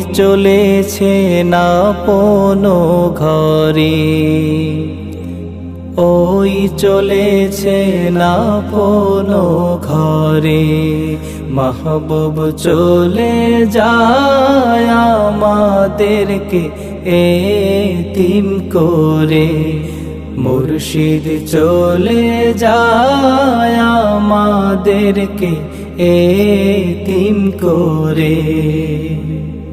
চলেছে না পনো ঘরে? ওই চলেছে না পনো ঘরে? মাহবুব চলে যায় আমাদেরকে এতিম করে। মুর্শিদ চলে যায় আমাদেরকে এতিম করে।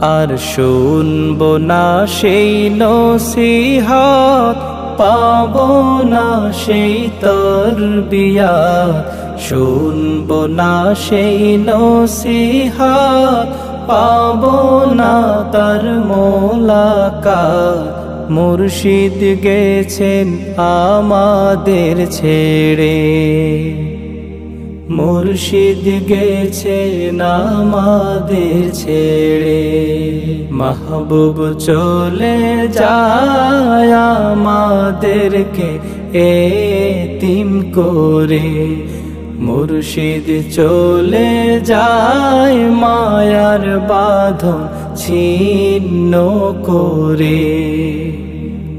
আর শুনব না সেই নসিহাত, পাব না সেই তরবিয়া শুনব না সেই নসিহাত, পাব না তার মোলাকাত। মুর্শিদ গেছেন আমাদের ছেড়ে। মুর্শিদ গেছে আমাদের ছেড়ে। মাহবুব চলে যায় আমাদেরকে এতিম করে। মুর্শিদ চলে যায় মায়ার বাঁধন ছিন্ন করে।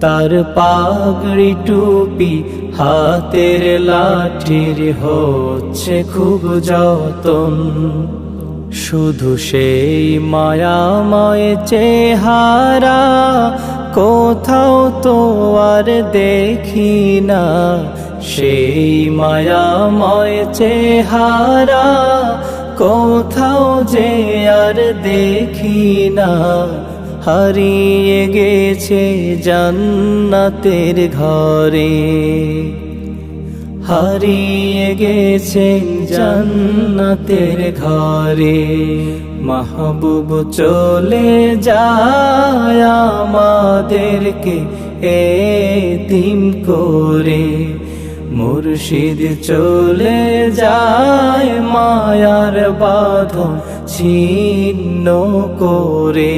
তার পাগড়ি টুপি হাতের লাঠির হচ্ছে খুব যতন। শুধু সেই মায়াময় চেহারা কোথাও তো আর দেখি না। সেই মায়াময় চেহারা কোথাও যে আর দেখি না। হারিয়ে গেছে জান্নাতের ঘরে। হারিয়ে গেছে জান্নাতের ঘরে। মাহবুব চলে যায় আমাদেরকে এতিম করে। মুর্শিদ চলে যায় মায়ার বাঁধন ছিন্ন করে।